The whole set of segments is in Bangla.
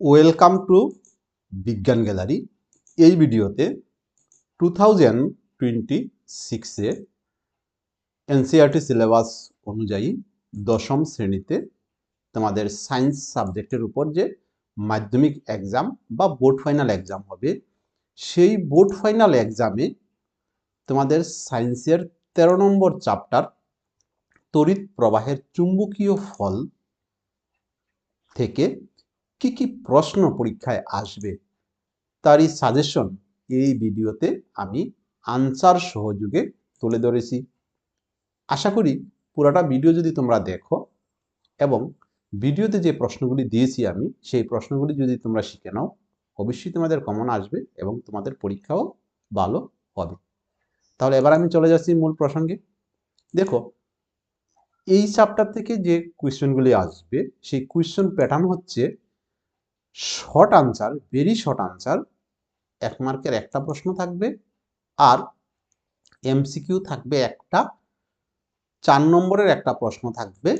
ওয়েলকাম টু বিজ্ঞান গ্যালারি এই ভিডিওতে টু থাউজেন্ড টোয়েন্টি সিক্সে এনসিআরটি সিলেবাস অনুযায়ী দশম শ্রেণীতে তোমাদের সায়েন্স সাবজেক্টের উপর যে মাধ্যমিক এক্সাম বা বোর্ড ফাইনাল এক্সাম হবে, সেই বোর্ড ফাইনাল এক্সামে তোমাদের সায়েন্সের তেরো নম্বর চ্যাপ্টার তড়িৎ প্রবাহের চুম্বকীয় ফল থেকে কি কি প্রশ্ন পরীক্ষায় আসবে তারই সাজেশন এই ভিডিওতে আমি আনসার সহযোগে তুলে ধরেছি। আশা করি পুরোটা ভিডিও যদি তোমরা দেখো এবং ভিডিওতে যে প্রশ্নগুলি দিয়েছি আমি, সেই প্রশ্নগুলি যদি তোমরা শিখে নাও, অবশ্যই তোমাদের কমন আসবে এবং তোমাদের পরীক্ষাও ভালো হবে। তাহলে এবার আমি চলে যাচ্ছি মূল প্রসঙ্গে। দেখো, এই চ্যাপ্টার থেকে যে কোয়েশ্চেনগুলি আসবে, সেই কোয়েশ্চেন প্যাটার্ন হচ্ছে short answer, very short answer, এক মার্কের একটা প্রশ্ন থাকবে আর এমসিকিউ থাকবে একটা, চার নম্বরের একটা প্রশ্ন থাকবে,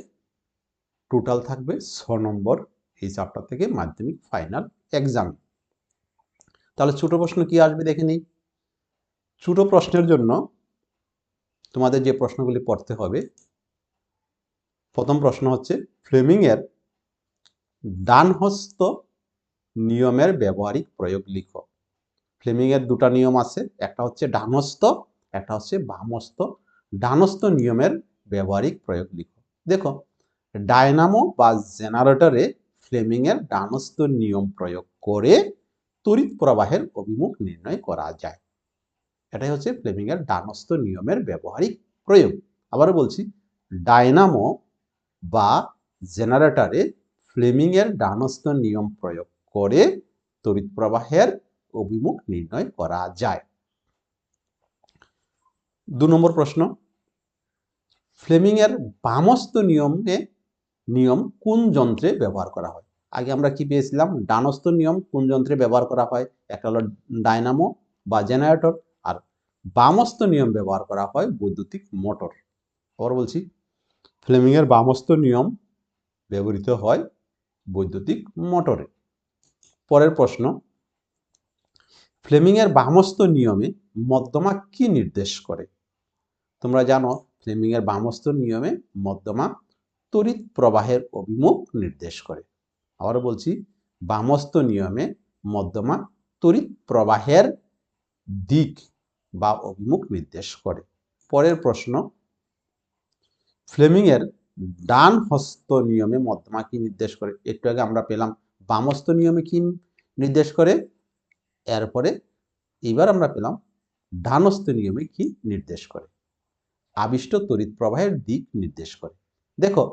টোটাল থাকবে ছ নম্বর এই চ্যাপ্টার থেকে মাধ্যমিক ফাইনাল এক্সাম তাহলে ছোট প্রশ্ন কি আসবে দেখে নিই। ছোট প্রশ্নের জন্য তোমাদের যে প্রশ্নগুলি পড়তে হবে, প্রথম প্রশ্ন হচ্ছে ফ্লেমিংয়ের ডানহস্ত নিয়মের ব্যবহারিক প্রয়োগ লিখো। ফ্লেমিং এর দুটা নিয়ম আছে, একটা হচ্ছে ডানহস্ত একটা হচ্ছে বামস্ত ডানস্ত নিয়মের ব্যবহারিক প্রয়োগ লিখো। দেখো, ডায়নামো বা জেনারেটরে ফ্লেমিং এর ডানস্ত নিয়ম প্রয়োগ করে তড়িৎ প্রবাহের অভিমুখ নির্ণয় করা যায়। এটাই হচ্ছে ফ্লেমিং এর ডানস্ত নিয়মের ব্যবহারিক প্রয়োগ। আবার বলছি, ডায়নামো বা জেনারেটরে ফ্লেমিং এর ডানস্থ নিয়ম প্রয়োগ করে তড়িৎ প্রবাহের অভিমুখ নির্ণয় করা যায়। দু নম্বর প্রশ্ন ফ্লেমিং এর বামস্থ নিয়মে নিয়ম কোন যন্ত্রে ব্যবহার করা হয়? আগে আমরা কি পেয়েছিলাম? ডানস্থ নিয়ম কোন যন্ত্রে ব্যবহার করা হয়? একটা হলো ডায়নামো বা জেনারেটর আর বামস্থ নিয়ম ব্যবহার করা হয় বৈদ্যুতিক মোটর। আবার বলছি, ফ্লেমিংয়ের বামস্থ নিয়ম ব্যবহৃত হয় বৈদ্যুতিক মোটরে। পরের প্রশ্ন, ফ্লেমিংয়ের বামস্থ নিয়মে মধ্যমা কি নির্দেশ করে? তোমরা জানো, ফ্লেমিংয়ের বামস্থ নিয়মে মধ্যমা তড়িৎ প্রবাহের অভিমুখ নির্দেশ করে। আবার বলছি, বামস্থ নিয়মে মধ্যমা তড়িৎ প্রবাহের দিক বা অভিমুখ নির্দেশ করে। পরের প্রশ্ন, ফ্লেমিংয়ের ডান হস্ত নিয়মে মধ্যমা কি নির্দেশ করে? একটু আগে আমরা পেলাম বামস্ত নিয়মে কি নির্দেশ করে? এরপরে এবার আমরা পেলাম ডানস্থ নিয়মে কি নির্দেশ করে? আবিষ্ট তড়িৎ প্রবাহের দিক নির্দেশ করে। দেখো,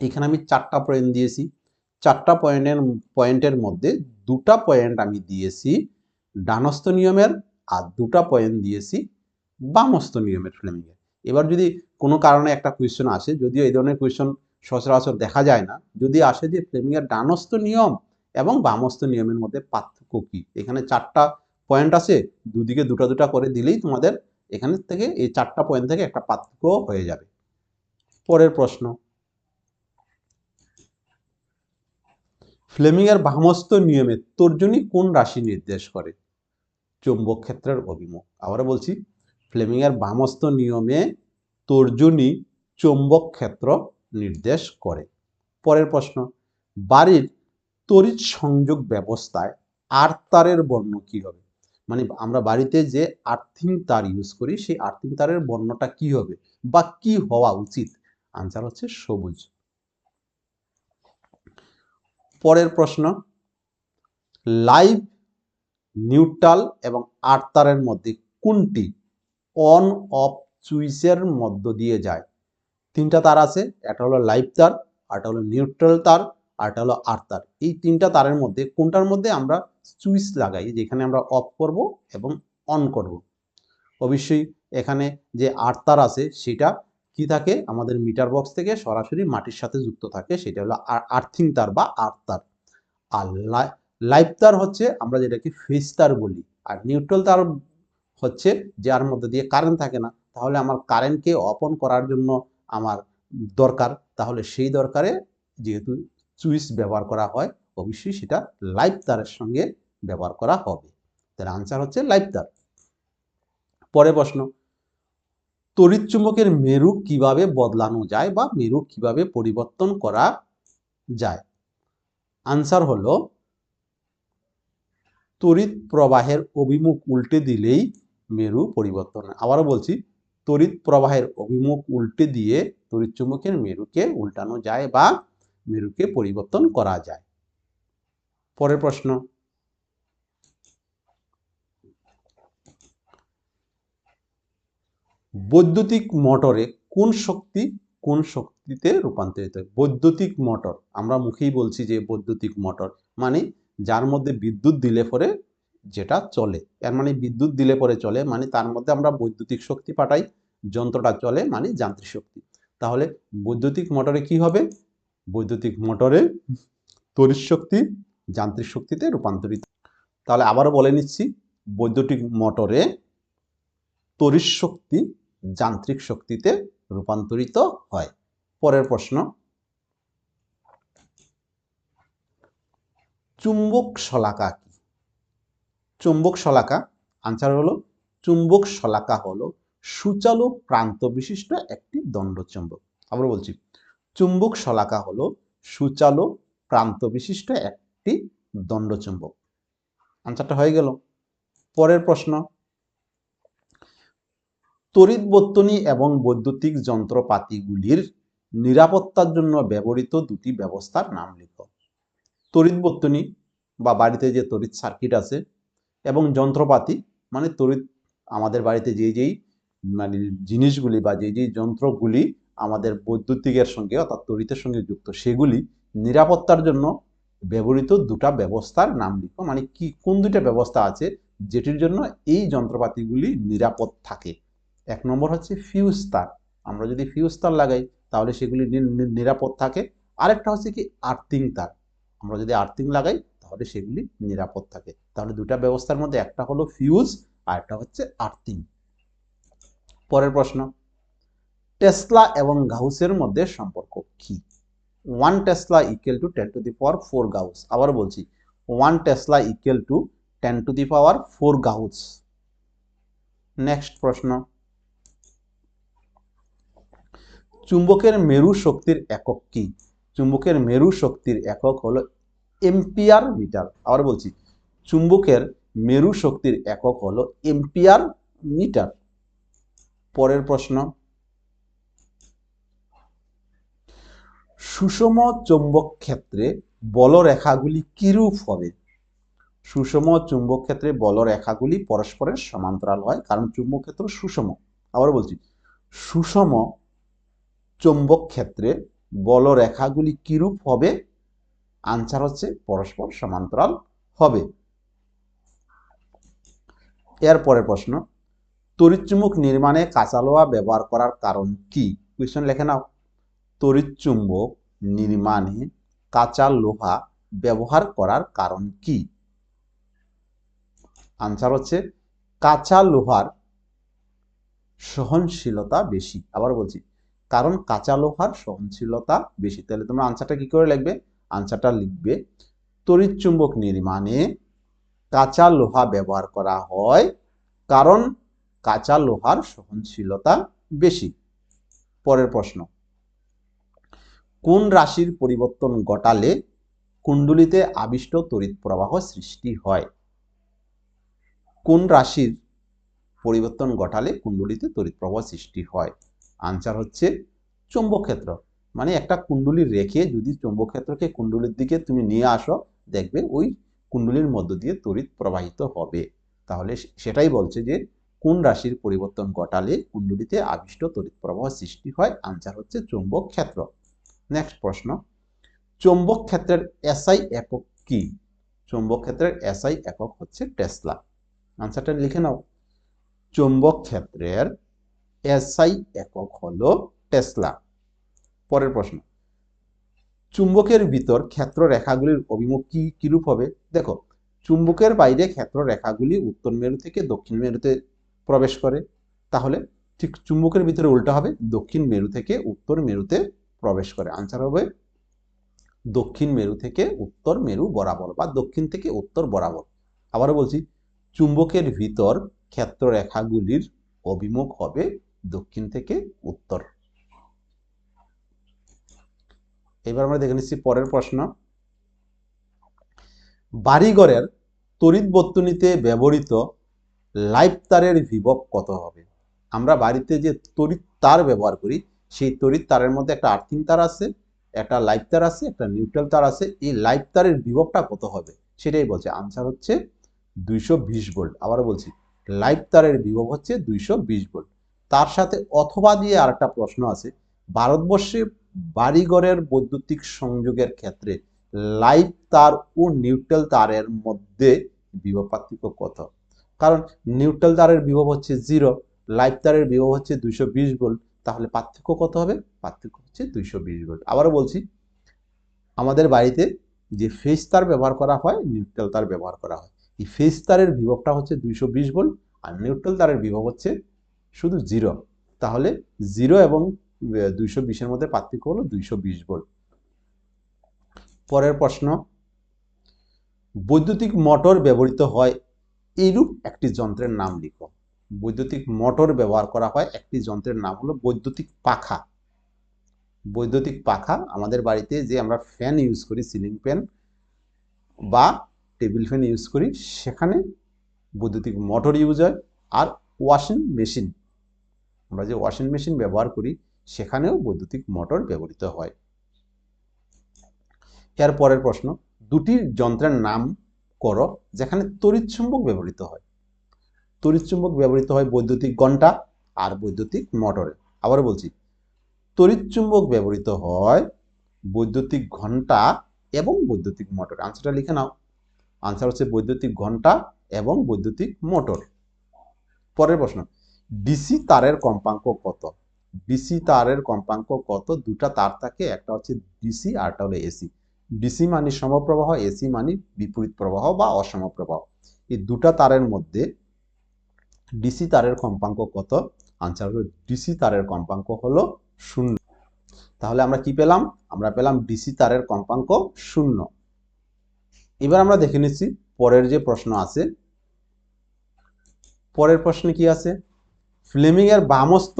এখানে আমি চারটা পয়েন্ট দিয়েছি। চারটা পয়েন্টের পয়েন্টের মধ্যে দুটা পয়েন্ট আমি দিয়েছি ডানস্থ নিয়মের আর দুটা পয়েন্ট দিয়েছি বামস্থ নিয়মের ফ্লেমিংয়ের এবার যদি কোনো কারণে একটা কোয়েশ্চেন আসে, যদিও এই ধরনের কোয়েশ্চেন সচরাচর দেখা যায় না। যদি আসে যে ফ্লেমিংয়ের ডানস্থ নিয়ম এবং বামস্থ নিয়মের মধ্যে পার্থক্য কী? এখানে চারটা পয়েন্ট আছে, দুদিকে দুটা দুটা করে দিলেই তোমাদের এখানে থেকে এই চারটা পয়েন্ট থেকে একটা পার্থক্য হয়ে যাবে। পরের প্রশ্ন। ফ্লেমিংয়ের বামস্থ নিয়মে তর্জনী কোন রাশি নির্দেশ করে? চৌম্বক ক্ষেত্রের অভিমুখ। আবার বলছি ফ্লেমিংয়ের বামস্থ নিয়মে তর্জনী চৌম্বক ক্ষেত্র নির্দেশ করে। পরের প্রশ্ন, বাড়ির তড়িৎ সংযোগ ব্যবস্থায় আর তারের বর্ণ কি হবে? মানে আমরা বাড়িতে যে আর্থিং তার ইউজ করি, সেই আর্থিং তারের বর্ণটা কি হবে বা কি হওয়া উচিত? আনসার হচ্ছে সবুজ। পরের প্রশ্ন লাইভ নিউট্রাল এবং আট তারের মধ্যে কোনটি অন অফ সুইচের মধ্য দিয়ে যায়? তিনটা তার আছে, একটা হলো লাইভ তার আরটা হলো নিউট্রাল তার আরটা হলো আট তার। এই তিনটা তারের মধ্যে কোনটার মধ্যে আমরা সুইচ লাগাই, যেখানে আমরা অফ করব এবং অন করব? অবশ্যই এখানে যে আট তার আছে, সেটা কি থাকে? আমাদের মিটার বক্স থেকে সরাসরি মাটির সাথে যুক্ত থাকে, সেটা হলো আর্থিং তার বা আট তার। আর লাইভ তার হচ্ছে আমরা যেটাকে ফেস তার বলি। আর নিউট্রাল তার হচ্ছে যার মধ্যে দিয়ে কারেন্ট থাকে না, তাহলে আমার কারেন্টকে অপন করার জন্য আমার দরকার, তাহলে সেই দরকারে যেহেতু সুইচ ব্যবহার করা হয়, অবশ্যই সেটা লাইভ তারের সঙ্গে ব্যবহার করা হবে। তার আনসার হচ্ছে লাইভ তার পরে প্রশ্ন, তড়িৎ চুম্বকের মেরু কীভাবে বদলানো যায় বা মেরু কীভাবে পরিবর্তন করা যায়? আনসার হলো, তড়িৎ প্রবাহের অভিমুখ উল্টে দিলেই মেরু পরিবর্তন আবারও বলছি তড়িৎ প্রবাহের অভিমুখ উল্টে দিয়ে তড়িৎ চুম্বকের মেরুকে উল্টানো যায় বা মেরুকে পরিবর্তন করা যায়। পরের প্রশ্ন। বৈদ্যুতিক মোটরে কোন শক্তি কোন শক্তিতে রূপান্তরিত হয়? বৈদ্যুতিক মোটর, আমরা মুখেই বলছি যে বৈদ্যুতিক মোটর মানে যার মধ্যে বিদ্যুৎ দিলে পরে যেটা চলে। এর মানে বিদ্যুৎ দিলে পরে চলে মানে তার মধ্যে আমরা বৈদ্যুতিক শক্তি পাঠাই যন্ত্রটা চলে মানে যান্ত্রিক শক্তি। তাহলে বৈদ্যুতিক মোটরে কি হবে? বৈদ্যুতিক মোটরে তড়িৎ শক্তি যান্ত্রিক শক্তিতে রূপান্তরিত। তাহলে আবারও বলে নিচ্ছি, বৈদ্যুতিক মোটরে তড়িৎ শক্তি যান্ত্রিক শক্তিতে রূপান্তরিত হয়। পরের প্রশ্ন, চুম্বক শলাকা কি? চুম্বক শলাকা আনসার হলো, চুম্বক শলাকা হলো সুচালু প্রান্ত বিশিষ্ট একটি দণ্ডচুম্বক আবার বলছি, চুম্বক শলাকা হলো সুচালু প্রান্ত বিশিষ্ট একটি দণ্ডচুম্বক আনসারটা হয়ে গেল। পরের প্রশ্ন, তড়িৎ বর্তনী এবং বৈদ্যুতিক যন্ত্রপাতিগুলির নিরাপত্তার জন্য ব্যবহৃত দুটি ব্যবস্থার নাম লিখো। তড়িৎ বর্তনী বা বাড়িতে যে তড়িৎ সার্কিট আছে এবং যন্ত্রপাতি মানে তড়িৎ আমাদের বাড়িতে যে যেই মানে জিনিসগুলি বা যে যেই যন্ত্রগুলি আমাদের বৈদ্যুতিকের সঙ্গে অর্থাৎ তড়িতের সঙ্গে যুক্ত, সেগুলি নিরাপত্তার জন্য ব্যবহৃত দুটা ব্যবস্থার নাম লিখো। মানে কি, কোন দুটা ব্যবস্থা আছে যেটির জন্য এই যন্ত্রপাতিগুলি নিরাপদ থাকে? এক নম্বর হচ্ছে ফিউজ তার আমরা যদি ফিউজ তার লাগাই, তাহলে সেগুলি নিরাপদ থাকে। আরেকটা হচ্ছে কি আর্থিং তার আমরা যদি আর্থিং লাগাই, তাহলে সেগুলি নিরাপদ থাকে। তাহলে দুটা ব্যবস্থার মধ্যে একটা হলো ফিউজ আর একটা হচ্ছে আর্থিং পরের প্রশ্ন, টেসলা এবং গাউসের মধ্যে সম্পর্ক কি? One tesla equal to ten to the power four gauss. আবার বলছি one tesla equal to ten to the power four gauss. Next প্রশ্ন, চুম্বকের মেরু শক্তির একক কি? চুম্বকের মেরু শক্তির একক হলো এম্পিয়ার মিটার। আবার বলছি, চুম্বকের মেরু শক্তির একক হলো এম্পিয়ার মিটার। পরের প্রশ্ন। সুষম চুম্বক ক্ষেত্রে বলরেখাগুলি কিরূপ হবে? সুষম চুম্বক ক্ষেত্রে বলরেখাগুলি পরস্পরের সমান্তরাল হয়, কারণ চুম্বক ক্ষেত্র সুষম। আবার বলছি, সুষম চুম্বক ক্ষেত্রে বলরেখাগুলি কিরূপ হবে? আনসার হচ্ছে পরস্পর সমান্তরাল হবে। এর পরের প্রশ্ন তড়িৎচুম্বক নির্মাণে কাঁচা লোহা ব্যবহার করার কারণ কি? কোয়েশ্চন লেখে নাও। তড়িৎচুম্বক নির্মাণে কাঁচা লোহা ব্যবহার করার কারণ কি? আনসার হচ্ছে, কাঁচা লোহার সহনশীলতা বেশি। আবার বলছি, কারণ কাঁচা লোহার সহনশীলতা বেশি। তাহলে তোমরা আনসারটা কি করে লিখবে? আনসারটা লিখবে তড়িৎ চুম্বক নির্মাণে কাঁচা লোহা ব্যবহার করা হয় কারণ কাঁচা লোহার সহনশীলতা বেশি। পরের প্রশ্ন। কোন রাশির পরিবর্তন ঘটালে কুণ্ডলিতে আবিষ্ট তড়িৎ প্রবাহ সৃষ্টি হয়? কোন রাশির পরিবর্তন ঘটালে কুণ্ডলিতে তড়িৎ প্রবাহ সৃষ্টি হয়? আনসার হচ্ছে চৌম্বকক্ষেত্র। মানে একটা কুণ্ডলী রেখে যদি চৌম্বক ক্ষেত্রকে কুণ্ডলীর দিকে তুমি নিয়ে আসো, দেখবে ওই কুণ্ডলীর মধ্য দিয়ে তড়িৎ প্রবাহিত হবে। তাহলে সেটাই বলছে যে কোন রাশির পরিবর্তন ঘটালে কুণ্ডলীতে আবিষ্ট তড়িৎ প্রবাহ সৃষ্টি হয়? আনসার হচ্ছে চৌম্বক ক্ষেত্র। নেক্সট প্রশ্ন। চৌম্বক ক্ষেত্রের এসআই একক কি? চৌম্বক ক্ষেত্রের এসআই একক হচ্ছে টেসলা। আনসারটা লিখে নাও। চৌম্বক ক্ষেত্রের এসআই একক হলো টেসলা। পরের প্রশ্ন। চুম্বকের ভিতর ক্ষেত্র রেখাগুলির অভিমুখ কি কিরূপ হবে? দেখো, চুম্বকের বাইরে ক্ষেত্র রেখাগুলি উত্তর মেরু থেকে দক্ষিণ মেরুতে প্রবেশ করে, তাহলে ঠিক চুম্বকের ভিতরে উল্টা হবে, দক্ষিণ মেরু থেকে উত্তর মেরুতে প্রবেশ করে। আনসার হবে দক্ষিণ মেরু থেকে উত্তর মেরু বরাবর বা দক্ষিণ থেকে উত্তর বরাবর। আবারও বলছি, চুম্বকের ভিতর ক্ষেত্ররেখাগুলির অভিমুখ হবে দক্ষিণ থেকে উত্তর। এবার আমরা দেখে নিচ্ছি পরের প্রশ্ন। বাড়িঘরের তড়িৎ বর্তনীতে ব্যবহৃত লাইফ তারের বিভব কত হবে? আমরা বাড়িতে যে তড়িৎ তার ব্যবহার করি, সেই তড়িৎ তারের মধ্যে একটা আর্থিং তার আছে, একটা লাইফ তার আছে, একটা নিউট্রাল তার আছে, এই লাইফ তারের বিভবটা কত হবে? সেটাই বলছে। আনসার হচ্ছে দুইশো বিশ ভোল্ট আবার বলছি, লাইফ তারের বিভব হচ্ছে দুইশো বিশ ভোল্ট তার সাথে অথবা দিয়ে আর একটা প্রশ্ন আছে, ভারতবর্ষে বাড়িঘরের বৈদ্যুতিক সংযোগের ক্ষেত্রে লাইফ তার ও নিউট্রাল তারের মধ্যে বিভব পার্থক্য কত? কারণ নিউট্রাল তারের বিভব হচ্ছে জিরো, লাইফ তারের বিভব হচ্ছে দুইশো বিশ ভোল্ট, তাহলে পার্থক্য কত হবে? পার্থক্য হচ্ছে দুইশো বিশ ভোল্ট। আবারও বলছি, আমাদের বাড়িতে যে ফেস তার ব্যবহার করা হয়, নিউট্রাল তার ব্যবহার করা হয়। এই ফেস তারের বিভবটা হচ্ছে দুইশো বিশ ভোল্ট আর নিউট্রাল তারের বিভব হচ্ছে শুধু জিরো। তাহলে জিরো এবং দুইশো বিশের মধ্যে পার্থক্য হলো দুইশো বিশ ভোল্ট। পরের প্রশ্ন, বৈদ্যুতিক মোটর ব্যবহৃত হয় এইরূপ একটি যন্ত্রের নাম লিখো। বৈদ্যুতিক মোটর ব্যবহার করা হয়, একটি যন্ত্রের নাম হলো বৈদ্যুতিক পাখা। বৈদ্যুতিক পাখা আমাদের বাড়িতে যে আমরা ফ্যান ইউজ করি সিলিং ফ্যান বা টেবিল ফ্যান ইউজ করি, সেখানে বৈদ্যুতিক মোটর ইউজ হয় আর ওয়াশিং মেশিন আমরা যে ওয়াশিং মেশিন ব্যবহার করি, সেখানেও বৈদ্যুতিক মোটর ব্যবহৃত হয়। এর পরের প্রশ্ন, দুটি যন্ত্রের নাম করো, যেখানে তড়িৎ চুম্বক ব্যবহৃত হয়। তড়িৎ চুম্বক ব্যবহৃত হয় বৈদ্যুতিক ঘণ্টা আর বৈদ্যুতিক মোটরে। আবার বলছি, তড়িৎ চুম্বক ব্যবহৃত হয় বৈদ্যুতিক ঘণ্টা এবং বৈদ্যুতিক মোটর। আনসারটা লিখে নাও। আনসার হচ্ছে বৈদ্যুতিক ঘণ্টা এবং বৈদ্যুতিক মোটর। পরের প্রশ্ন ডিসি তারের কম্পাঙ্ক কত? ডিসি তারের কম্পাঙ্ক কত? দুটা তার থাকে, একটা হচ্ছে ডিসি আরটা হলো এসি ডিসি মানে সমপ্রবাহ এসি মানে বিপরীত প্রবাহ বা অসমপ্রবাহ। এই দুটা তারের মধ্যে ডিসি তারের কম্পাঙ্ক কত? আনসার হলো ডিসি তারের কম্পাঙ্ক হলো শূন্য। তাহলে আমরা কি পেলাম? আমরা পেলাম ডিসি তারের কম্পাঙ্ক শূন্য। এবার আমরা দেখে নিচ্ছি পরের যে প্রশ্ন আছে। পরের প্রশ্নে কি আছে? ফ্লেমিং এর বামস্ত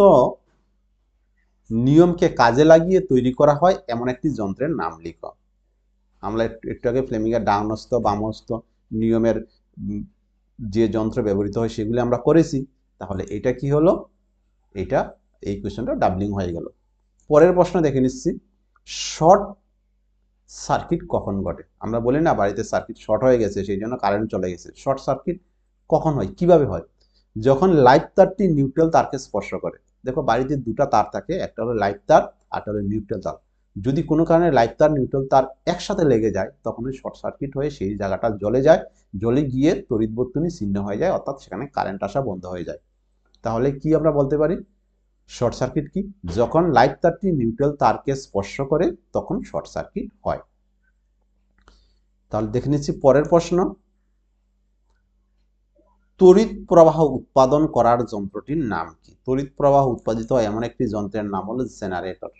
নিয়মকে কাজে লাগিয়ে তৈরি করা হয় এমন একটি যন্ত্রের নাম লিখ। আমরা একটু আগে ফ্লেমিং এর ডানস্ত বামস্ত নিয়মের যে যন্ত্র ব্যবহৃত হয় সেগুলি আমরা করেছি। তাহলে এটা কি হলো? এটা, এই কোয়েশনটা ডাবলিং হয়ে গেল। পরের প্রশ্ন দেখে নিচ্ছি। শর্ট সার্কিট কখন ঘটে? আমরা বলি না বাড়িতে সার্কিট শর্ট হয়ে গেছে, সেই জন্য কারেন্ট চলে গেছে। শর্ট সার্কিট কখন হয়? কীভাবে হয়? যখন লাইট তারটি নিউট্রাল তারকে স্পর্শ করে। দেখো বাড়িতে দুটা তার থাকে, একটা হলো লাইট তার, আর হলো নিউট্রাল তার। যদি কোনো কারণে লাইট তার নিউট্রাল তার একসাথে লেগে যায়, তখন ওই শর্ট সার্কিট হয়ে সেই জায়গাটা জ্বলে যায়, জ্বলে গিয়ে তড়িৎ বর্তনী ছিন্ন হয়ে যায়, অর্থাৎ সেখানে কারেন্ট আসা বন্ধ হয়ে যায়। তাহলে কি আমরা বলতে পারি? শর্ট সার্কিট কি? যখন লাইট তারটি নিউট্রাল তারকে স্পর্শ করে, তখন শর্ট সার্কিট হয়। তাহলে দেখে নিচ্ছি পরের প্রশ্ন। তড়িৎ প্রবাহ উৎপাদন করার যন্ত্রটির নাম কি? তড়িৎ প্রবাহ উৎপাদিত হয় এমন একটি যন্ত্রের নাম হলো জেনারেটর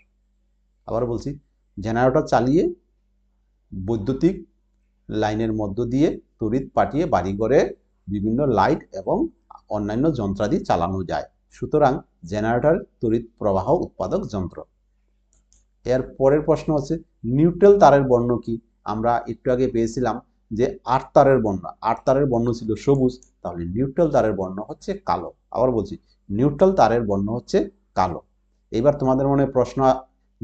আবার বলছি জেনারেটর চালিয়ে বৈদ্যুতিক লাইনের মধ্য দিয়ে তড়িৎ পাঠিয়ে বাড়িঘরে বিভিন্ন লাইট এবং অন্যান্য যন্ত্রাদি চালানো যায়। সুতরাং জেনারেটর তড়িৎ প্রবাহ উৎপাদক যন্ত্র। এর পরের প্রশ্ন হচ্ছে নিউট্রাল তারের বর্ণ কি? আমরা একটু আগে পেয়েছিলাম যে আট তারের বর্ণ। আট তারের বর্ণ ছিল সবুজ, তাহলে নিউট্রাল তারের বর্ণ হচ্ছে কালো। আবার বলছি নিউট্রাল তারের বর্ণ হচ্ছে কালো। এবার তোমাদের মনে প্রশ্ন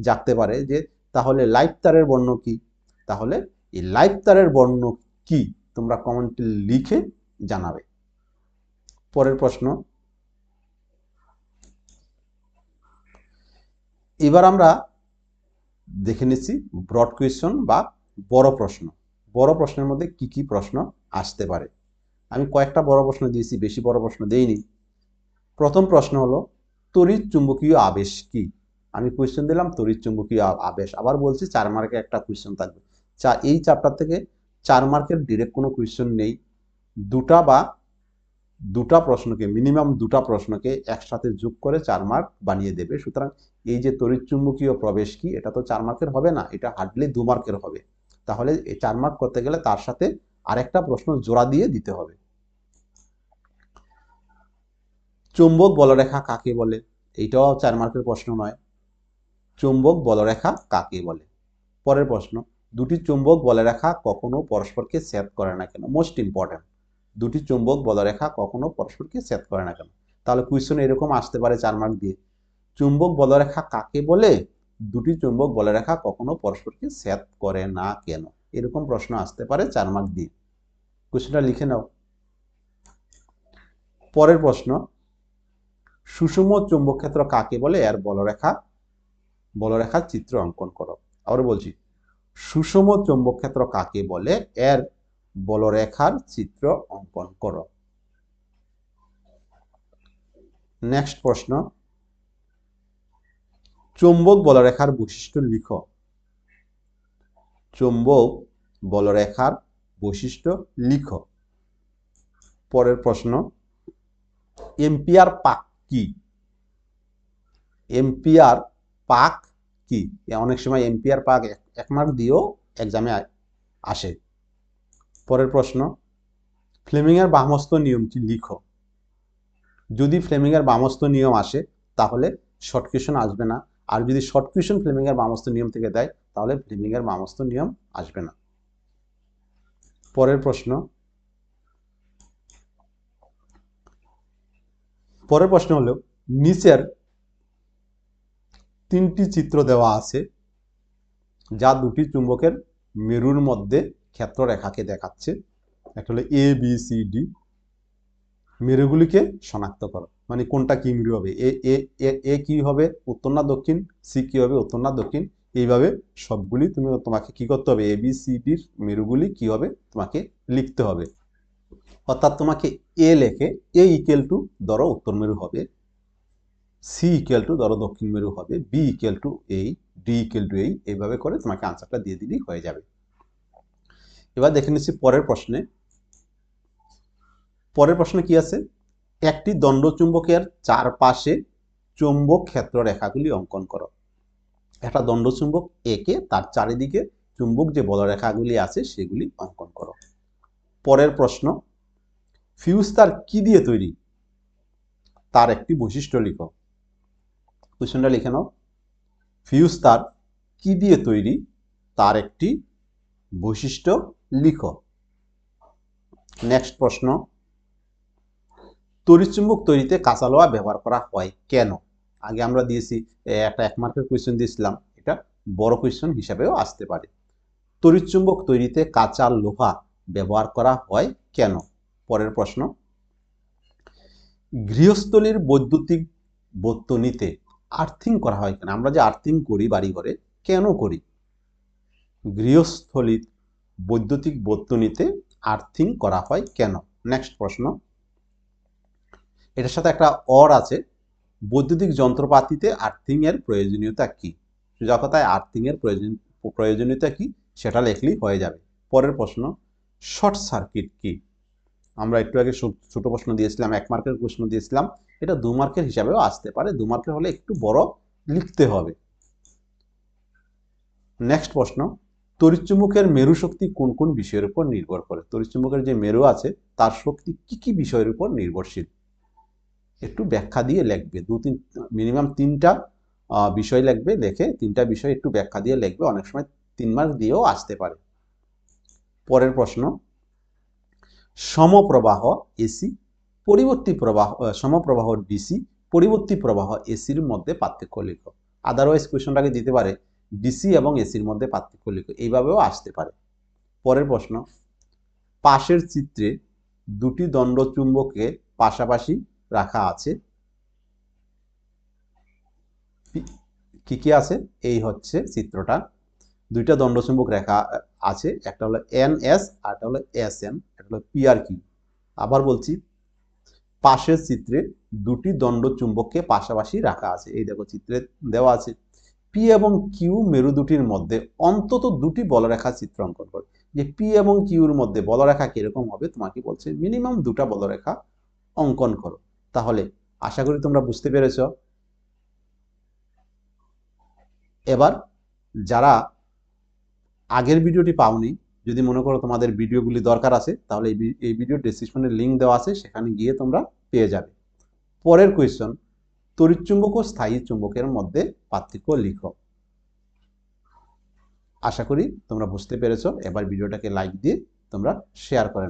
জাগতে পারে যে তাহলে লাইট তারের বর্ণ কি? তাহলে এই লাইট তারের বর্ণ কি তোমরা কমেন্টে লিখে জানাবে। পরের প্রশ্ন। এবার আমরা দেখে নিচ্ছি ব্রড কোয়েশন বা বড় প্রশ্ন। বড় প্রশ্নের মধ্যে কি কি প্রশ্ন আসতে পারে? আমি কয়েকটা বড় প্রশ্ন দিয়েছি, বেশি বড় প্রশ্ন দেইনি। প্রথম প্রশ্ন হলো, তড়িৎ চুম্বকীয় আবেশ কি? আমি কোয়েশ্চেন দিলাম তড়িৎ চুম্বকীয় আবেশ। আবার বলছি চার মার্কে একটা কোয়েশ্চেন থাকবে। চা, এই চ্যাপ্টার থেকে চার মার্কের ডিরেক্ট কোনো কোয়েশ্চেন নেই। দুটা বা দুটা প্রশ্নকে মিনিমাম দুটা প্রশ্নকে একসাথে যোগ করে চার মার্ক বানিয়ে দেবে। সুতরাং এই যে তড়িৎচুম্বকীয় প্রবেশ কি, এটা তো চার মার্কের হবে না, এটা হার্ডলি দু মার্কের হবে। তাহলে এই চার মার্ক করতে গেলে তার সাথে আরেকটা প্রশ্ন জোড়া দিয়ে দিতে হবে। চুম্বক বলরেখা কাকে বলে? এইটাও চার মার্কের প্রশ্ন নয়। চুম্বক বলরেখা কাকে বলে? পরের প্রশ্ন, দুটি চুম্বক বলরেখা কখনো পরস্পরকে সেট করে না কেন? মোস্ট ইম্পর্টেন্ট দুটি চুম্বক বলরেখা কখনো পরস্পরকে সেট করে না কেন? তাহলে কুয়েশন এরকম আসতে পারে চার মার্ক দিয়ে। চুম্বক বলরেখা কাকে বলে? দুটি চুম্বক বলরেখা কখনো পরস্পরকে সেট করে না কেন? এরকম প্রশ্ন আসতে পারে চার মার্ক দিয়ে। কোয়েশনটা লিখে নাও। পরের প্রশ্ন, সুষম চুম্বক ক্ষেত্র কাকে বলে? এর বলরেখা বলরেখার চিত্র অঙ্কন করো। আবার বলছি, সুষম চুম্বক ক্ষেত্র কাকে বলে? এর বলরেখার চিত্র অঙ্কন করো। নেক্সট প্রশ্ন, চুম্বক বলরেখার বৈশিষ্ট্য লিখো। চুম্বক বলরেখার বৈশিষ্ট্য লিখো। পরের প্রশ্ন এম্পিয়ার পাক কি? এম্পিয়ার পাক কি? অনেক সময় এম্পিয়ার পাক এক মার্ক দিয়েও এক্সামে আসে। পরের প্রশ্ন ফ্লেমিংয়ের বামস্ত নিয়মটি লিখো। যদি ফ্লেমিংয়ের বামস্ত নিয়ম আসে, তাহলে শর্ট কোয়েশন আসবে না। আর যদি শর্ট কোয়েশন ফ্লেমিংয়ের বামস্ত নিয়ম থেকে দেয়, তাহলে ফ্লেমিংয়ের বামস্ত নিয়ম আসবে না। পরের প্রশ্ন পরের প্রশ্ন হলো, নিচের তিনটি চিত্র দেওয়া আছে, যা দুটি চুম্বকের মেরুর মধ্যে ক্ষেত্র রেখাকে দেখাচ্ছে। একটা হলো এ বি সি ডি মেরুগুলিকে শনাক্ত করো মানে কোনটা কি মেরু হবে? এ এ এ কি হবে? উত্তর না দক্ষিণ? সি কি হবে? উত্তর না দক্ষিণ? এইভাবে সবগুলি তুমি তোমাকে কি করতে হবে? এ বি সি ডির মেরুগুলি কি হবে? তোমাকে লিখতে হবে। অর্থাৎ তোমাকে এ লেখে এ ইকুয়াল টু ধরো উত্তর মেরু হবে। সি ইকুয়াল টু ধরো দক্ষিণ মেরু হবে বি ইকুয়াল টু এই ডি ইকুয়াল টু এই এইভাবে করে তোমাকে আনসারটা দিয়ে দিলেই হয়ে যাবে। এবার দেখে নিচ্ছি পরের প্রশ্নে। পরের প্রশ্নে কি আছে? একটি দণ্ডচুম্বকের চারপাশে চুম্বক ক্ষেত্র রেখাগুলি অঙ্কন করো। একটা দণ্ডচুম্বক একে তার চারিদিকে চুম্বক যে বলরেখাগুলি আছে সেগুলি অঙ্কন করো। পরের প্রশ্ন, ফিউজ তার কি দিয়ে তৈরি? তার একটি বৈশিষ্ট্য লিখো। কোয়েশনটা লিখে নাও। ফিউজ তার কি দিয়ে তৈরি? তার একটি বৈশিষ্ট্য লিখো। নেক্সট প্রশ্ন। তড়িৎচুম্বক তৈরিতে কাঁচা লোহা ব্যবহার করা হয় কেন? আগে আমরা দিয়েছি একটা এক মার্কের কোয়েশ্চেন দিয়েছিলাম। এটা বড় কোয়েশ্চেন হিসাবেও আসতে পারে। তড়িৎচুম্বক তৈরিতে কাঁচা লোহা ব্যবহার করা হয় কেন? পরের প্রশ্ন। গৃহস্থলীর বৈদ্যুতিক বর্তনীতে আর্থিং করা হয় কেন? আমরা যে আর্থিং করি বাড়ি ঘরে কেন করি? গৃহস্থলীর বৈদ্যুতিক বর্তনীতে আর্থিং করা হয় কেন? নেক্সট প্রশ্ন। এটার সাথে একটা অর আছে। বৈদ্যুতিক যন্ত্রপাতিতে আর্থিং এর প্রয়োজনীয়তা কি? সোজা কথায় আর্থিং এর প্রয়োজন, প্রয়োজনীয়তা কি? সেটা লেখলেই হয়ে যাবে। পরের প্রশ্ন শর্ট সার্কিট কি? আমরা একটু আগে ছোট প্রশ্ন দিয়েছিলাম, এক মার্কের প্রশ্ন দিয়েছিলাম। এটা দু মার্কের হিসাবেও আসতে পারে। দু মার্কের হলে একটু বড় লিখতে হবে। নেক্সট প্রশ্ন। তড়িৎচুম্বকের মেরু শক্তি কোন কোন বিষয়ের উপর নির্ভর করে? তড়িৎচুম্বকের যে মেরু আছে, তার শক্তি কি কি বিষয়ের উপর নির্ভরশীল? একটু ব্যাখ্যা দিয়ে লিখবে। দু, তিন মিনিমাম তিনটা বিষয় লিখবে, লেখে তিনটা বিষয় একটু ব্যাখ্যা দিয়ে লিখবে। অনেক সময় তিন মার্ক দিয়েও আসতে পারে। পরের প্রশ্ন। সমপ্রবাহ এসি পরিবর্তী প্রবাহ সমপ্রবাহ ডিসি পরিবর্তী প্রবাহ এসির মধ্যে পার্থক্য লিখো। আদারওয়াইজ কোয়েশনটাকে দিতে পারে ডিসি এবং এসির মধ্যে পার্থক্য লিখো। এইভাবেও আসতে পারে। পরের প্রশ্ন, পাশের চিত্রে দুটি দণ্ড চুম্বককে পাশাপাশি রাখা আছে। কি কি আছে? এই হচ্ছে চিত্রটা। দুইটা দণ্ডচুম্বক রেখা আছে। একটা হলো এন এস আর একটা হলো এস এন হলো কিউ আবার বলছি, পাশের চিত্রে দুটি দণ্ড চুম্বককে পাশাপাশি রাখা আছে। এই দেখো চিত্রে দেওয়া আছে। পি এবং কিউ মেরু দুটির মধ্যে অন্তত দুটি বলরেখা চিত্র অঙ্কন করে। যে পি এবং কিউর মধ্যে বলরেখা কীরকম হবে, তোমাকে বলছে মিনিমাম দুটা বলরেখা অঙ্কন করো। তাহলে আশা করি তোমরা বুঝতে পেরেছ। এবার যারা আগের ভিডিওটি পাওনি যদি মনে করো তোমাদের ভিডিওগুলি দরকার আছে, তাহলে এই ভিডিও ডিসক্রিপশনে লিঙ্ক দেওয়া আছে, সেখানে গিয়ে তোমরা পেয়ে যাবে। পরের কোয়েশ্চন তড়িৎচুম্বক ও স্থায়ী চুম্বকের মধ্যে পার্থক্য লিখো। আশা করি তোমরা বুঝতে পেরেছ, এবার ভিডিওটাকে লাইক দিয়ে তোমরা শেয়ার করে